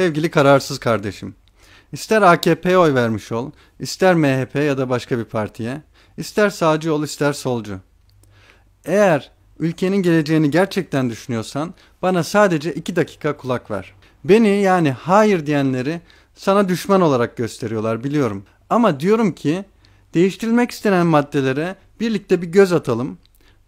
Sevgili kararsız kardeşim. İster AKP'ye oy vermiş ol, ister MHP ya da başka bir partiye, ister sağcı ol, ister solcu. Eğer ülkenin geleceğini gerçekten düşünüyorsan bana sadece iki dakika kulak ver. Beni yani hayır diyenleri sana düşman olarak gösteriyorlar biliyorum. Ama diyorum ki değiştirilmek istenen maddelere birlikte bir göz atalım.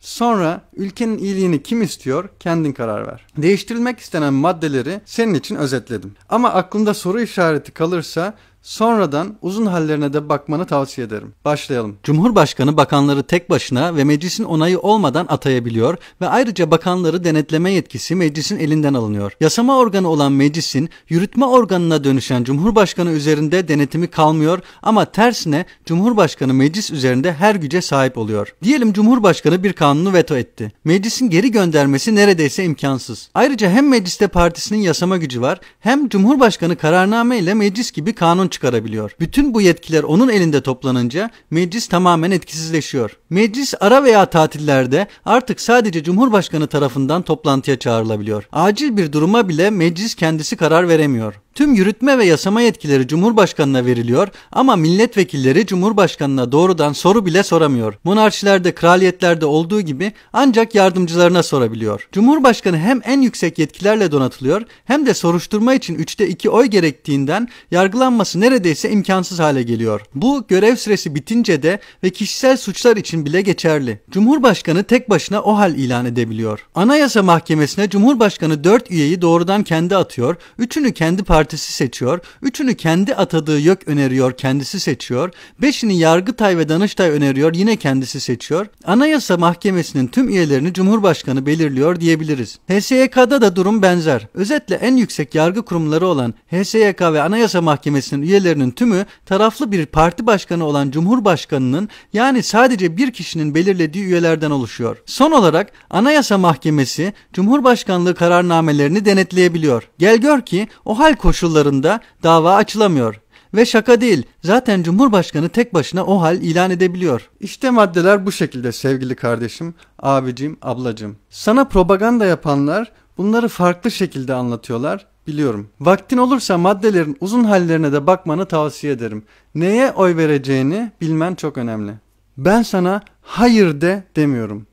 Sonra ülkenin iyiliğini kim istiyor kendin karar ver. Değiştirilmek istenen maddeleri senin için özetledim. Ama aklında soru işareti kalırsa Sonradan uzun hallerine de bakmanı tavsiye ederim. Başlayalım. Cumhurbaşkanı bakanları tek başına ve meclisin onayı olmadan atayabiliyor ve ayrıca bakanları denetleme yetkisi meclisin elinden alınıyor. Yasama organı olan meclisin yürütme organına dönüşen Cumhurbaşkanı üzerinde denetimi kalmıyor ama tersine Cumhurbaşkanı meclis üzerinde her güce sahip oluyor. Diyelim Cumhurbaşkanı bir kanunu veto etti. Meclisin geri göndermesi neredeyse imkansız. Ayrıca hem mecliste partisinin yasama gücü var hem Cumhurbaşkanı kararname ile meclis gibi kanun çıkarabiliyor. Bütün bu yetkiler onun elinde toplanınca meclis tamamen etkisizleşiyor. Meclis ara veya tatillerde artık sadece Cumhurbaşkanı tarafından toplantıya çağrılabiliyor. Acil bir duruma bile meclis kendisi karar veremiyor. Tüm yürütme ve yasama yetkileri Cumhurbaşkanına veriliyor ama milletvekilleri Cumhurbaşkanına doğrudan soru bile soramıyor. Monarşilerde, kraliyetlerde olduğu gibi ancak yardımcılarına sorabiliyor. Cumhurbaşkanı hem en yüksek yetkilerle donatılıyor hem de soruşturma için 3'te 2 oy gerektiğinden yargılanması neredeyse imkansız hale geliyor. Bu görev süresi bitince de ve kişisel suçlar için bile geçerli. Cumhurbaşkanı tek başına o hal ilan edebiliyor. Anayasa Mahkemesi'ne Cumhurbaşkanı 4 üyeyi doğrudan kendi atıyor, 3'ünü kendi partisi partisi seçiyor. Üçünü kendi atadığı YÖK öneriyor, kendisi seçiyor. Beşini Yargıtay ve Danıştay öneriyor, yine kendisi seçiyor. Anayasa Mahkemesi'nin tüm üyelerini Cumhurbaşkanı belirliyor diyebiliriz. HSYK'da da durum benzer. Özetle en yüksek yargı kurumları olan HSYK ve Anayasa Mahkemesi'nin üyelerinin tümü taraflı bir parti başkanı olan Cumhurbaşkanı'nın yani sadece bir kişinin belirlediği üyelerden oluşuyor. Son olarak Anayasa Mahkemesi Cumhurbaşkanlığı kararnamelerini denetleyebiliyor. Gel gör ki o hal koşullarında dava açılamıyor. Ve şaka değil zaten Cumhurbaşkanı tek başına o hal ilan edebiliyor. İşte maddeler bu şekilde sevgili kardeşim, abicim, ablacım. Sana propaganda yapanlar bunları farklı şekilde anlatıyorlar biliyorum. Vaktin olursa maddelerin uzun hallerine de bakmanı tavsiye ederim. Neye oy vereceğini bilmen çok önemli. Ben sana hayır de demiyorum.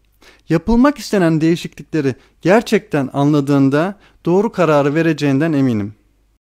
Yapılmak istenen değişiklikleri gerçekten anladığında doğru kararı vereceğinden eminim.